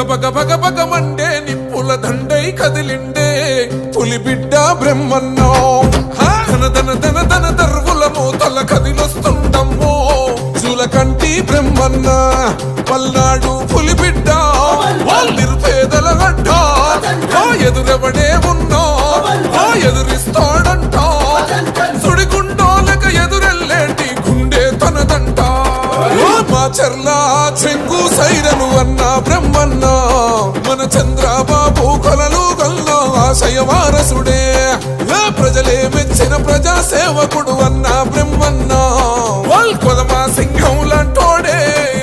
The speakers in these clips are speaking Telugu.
భగ భగ భగ మండే నిప్పుల దండై కదిలిండే పులి బిడ్డ బ్రహ్మన్నో! ధన ధన ధన ధన దర్వుల మూతల కదిలొస్తుండమ్మో చూలకంటి బ్రహ్మన్న పల్నాడు పులి బిడ్డ వాళ్ళ నిరుపేదల గడ్డ ఎదురెవడే కొలలు గల్ల ఆశయ వారసుడే. ఏ ప్రజలే మెచ్చిన ప్రజా సేవకుడు అన్న బ్రహ్మన్న. వాల్ కొలమా సింహం లాంటోడే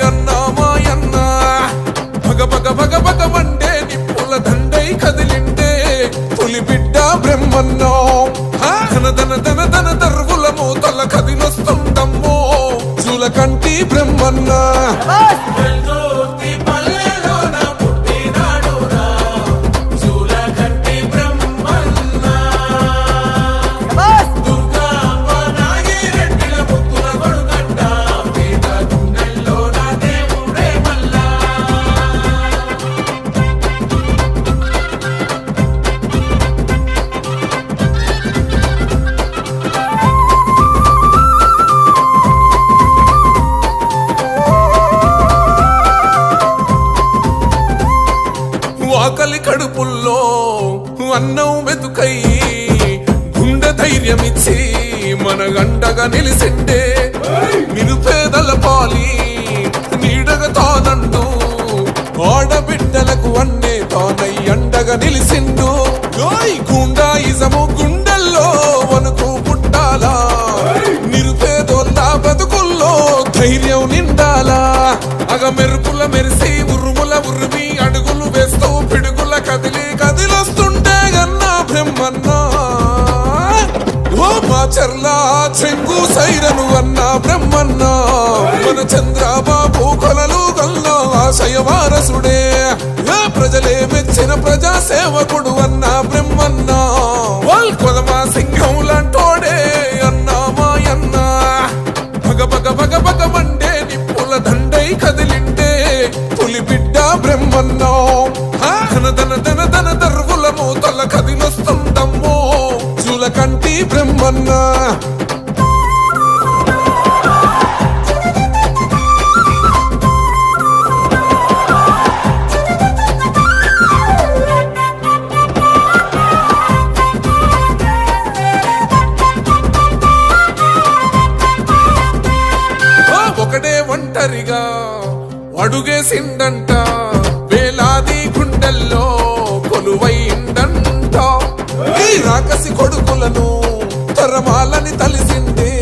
అన్న మాయన్న. భగ భగ భగ భగ మండే నిప్పుల దండై కదిలిండే పులి బిడ్డ బ్రహ్మన్న. ధన ధన ధన ధన దర్వులము తల మూతల చూల కంటి బ్రహ్మన్న అన్నం గుండె ధైర్యమిచ్చి మన గండగా నిలిసిండే నిరుపేదల పాలి నీడగా తానండు. ఆడబిడ్డలకు అన్నే తానై అండగా నిలిసిండు. ఓయ్ గుండాయిజము గుండెల్లో వణుకు పుట్టాలా? నిరుపేదోళ్ళ బతుకుల్లో ధైర్యం నిండాలా? అగ మెరుపుల మెరిసి చెంగు అన్న బ్రహ్మన్న. మన చంద్రబాబు కొలలు గల్ల ఆశయ వారసుడే. ప్రజలే మెచ్చిన ప్రజా సేవకుడు అన్న బ్రహ్మన్న. వాల్ కొలమా సింహం లాంటోడే అన్న మాయన్న. భగ భగ భగ భగ మండే నిప్పుల దండై కదిలిండే పులి బిడ్డ బ్రహ్మన్నో. హా! ధన ధన ధన దర్వులము తల మూతల చూల కంటి బ్రహ్మన్న. ఒంటరిగా అడుగేసిండంట వేలాది గుండెల్లో కొలువైందంట. ఈ రాకసి కొడుకులను తరమాలని తలిసిండే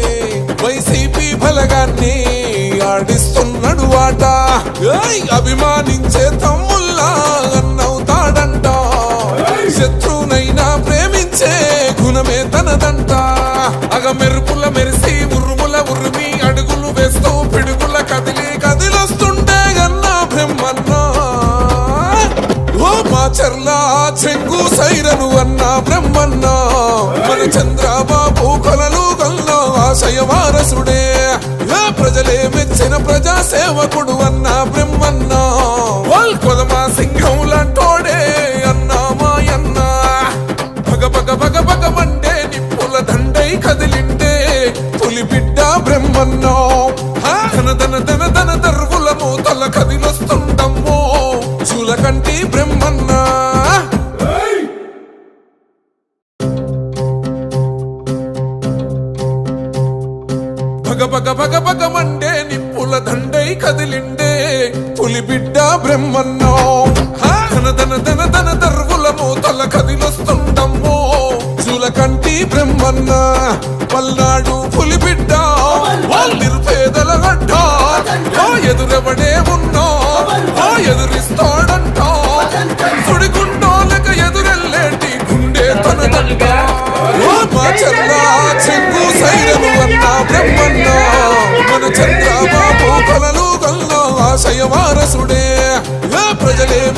వైసీపీ బలగాన్ని ఆడిస్తున్నాడు ఆట. అభిమానించే తమ్ముల్లా అన్నవుతాడంట. శత్రువునైనా ప్రేమించే గుణమే తనదంట. అగ మెరుపుల మెరిసి చెంగు సైరను అన్న బ్రహ్మన్న మన చంద్రబాబు కొలలు గల్ల ఆశయ వారసుడే. ప్రజలే మెచ్చిన ప్రజా సేవకుడు అన్న బ్రహ్మన్న భగ భగ మండే నిప్పుల దండై కదిలిండే. పులి బిడ్డ బ్రహ్మన్నో! ధన ధన ధన ధన దర్వుల మూతల కదిలొస్తుండమ్మో చూలకంటి బ్రహ్మన్న పల్నాడు పులి బిడ్డ వాళ్ళ నిరుపేదల గడ్డ. ఎదురెవడే చంద్రబాబు